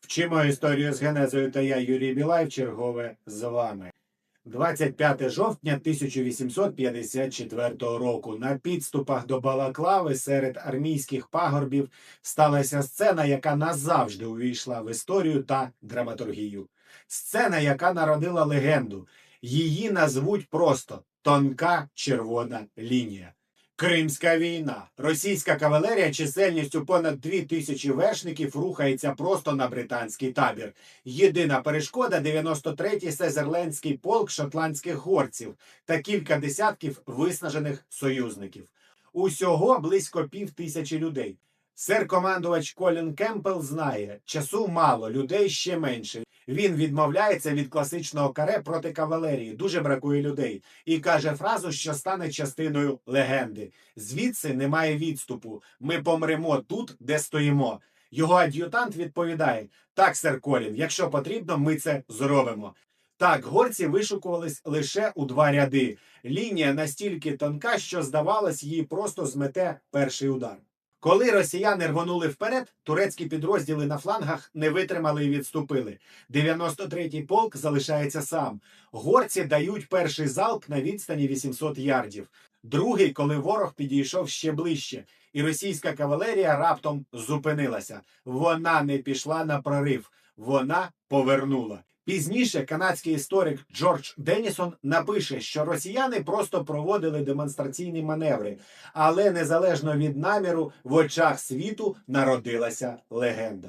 Вчимо історію з генезою та я Юрій Білай чергове з вами. 25 жовтня 1854 року на підступах до Балаклави серед армійських пагорбів сталася сцена, яка назавжди увійшла в історію та драматургію. Сцена, яка народила легенду. Її назвуть просто тонка червона лінія. Кримська війна. Російська кавалерія чисельністю понад дві тисячі вершників рухається просто на британський табір. Єдина перешкода 93-й сезерлендський полк шотландських горців та кілька десятків виснажених союзників. Усього близько пів тисячі людей. Сер-командувач Колін Кемпел знає, часу мало, людей ще менше. Він відмовляється від класичного каре проти кавалерії, дуже бракує людей, і каже фразу, що стане частиною легенди. Звідси немає відступу. Ми помремо тут, де стоїмо. Його ад'ютант відповідає: Так, сер Колін, якщо потрібно, ми це зробимо. Так, горці вишукувались лише у два ряди. Лінія настільки тонка, що здавалось, її просто змете перший удар. Коли росіяни рвонули вперед, турецькі підрозділи на флангах не витримали і відступили. 93-й полк залишається сам. Горці дають перший залп на відстані 800 ярдів. Другий, коли ворог підійшов ще ближче, і російська кавалерія раптом зупинилася. Вона не пішла на прорив, вона повернула. Пізніше канадський історик Джордж Денісон напише, що росіяни просто проводили демонстраційні маневри, але незалежно від наміру в очах світу народилася легенда.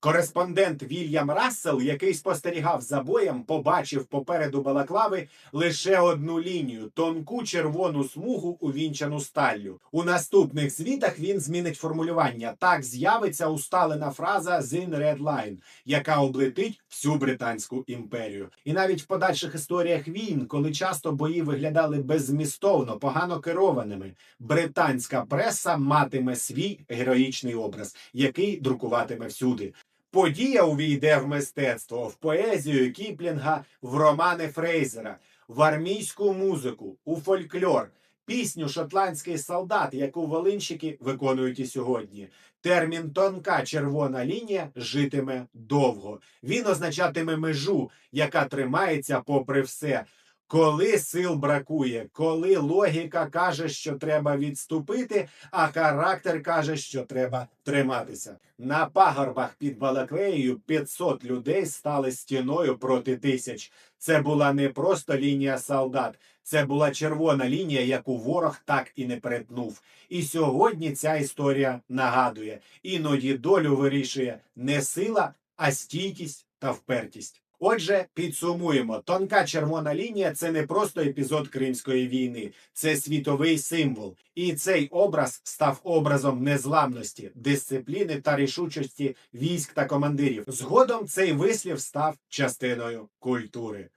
Кореспондент Вільям Рассел, який спостерігав за боєм, побачив попереду балаклави лише одну лінію тонку червону смугу, увінчану сталлю. У наступних звітах він змінить формулювання. Так з'явиться усталена фраза «Thin Red Line», яка облетить всю британську імперію. І навіть в подальших історіях війн, коли часто бої виглядали беззмістовно, погано керованими, британська преса матиме свій героїчний образ, який друкуватиме всюди. Подія увійде в мистецтво, в поезію Кіплінга, в романи Фрейзера, в армійську музику, у фольклор, пісню Шотландський солдат, яку волинщики виконують і сьогодні. Термін тонка червона лінія житиме довго. Він означатиме межу, яка тримається попри все. Коли сил бракує, коли логіка каже, що треба відступити, а характер каже, що треба триматися. На пагорбах під Балаклеєю 500 людей стали стіною проти тисяч. Це була не просто лінія солдат, це була червона лінія, яку ворог так і не перетнув. І сьогодні ця історія нагадує: іноді долю вирішує не сила, а стійкість та впертість. Отже, підсумуємо: тонка червона лінія це не просто епізод Кримської війни, це світовий символ. І цей образ став образом незламності, дисципліни та рішучості військ та командирів. Згодом цей вислів став частиною культури.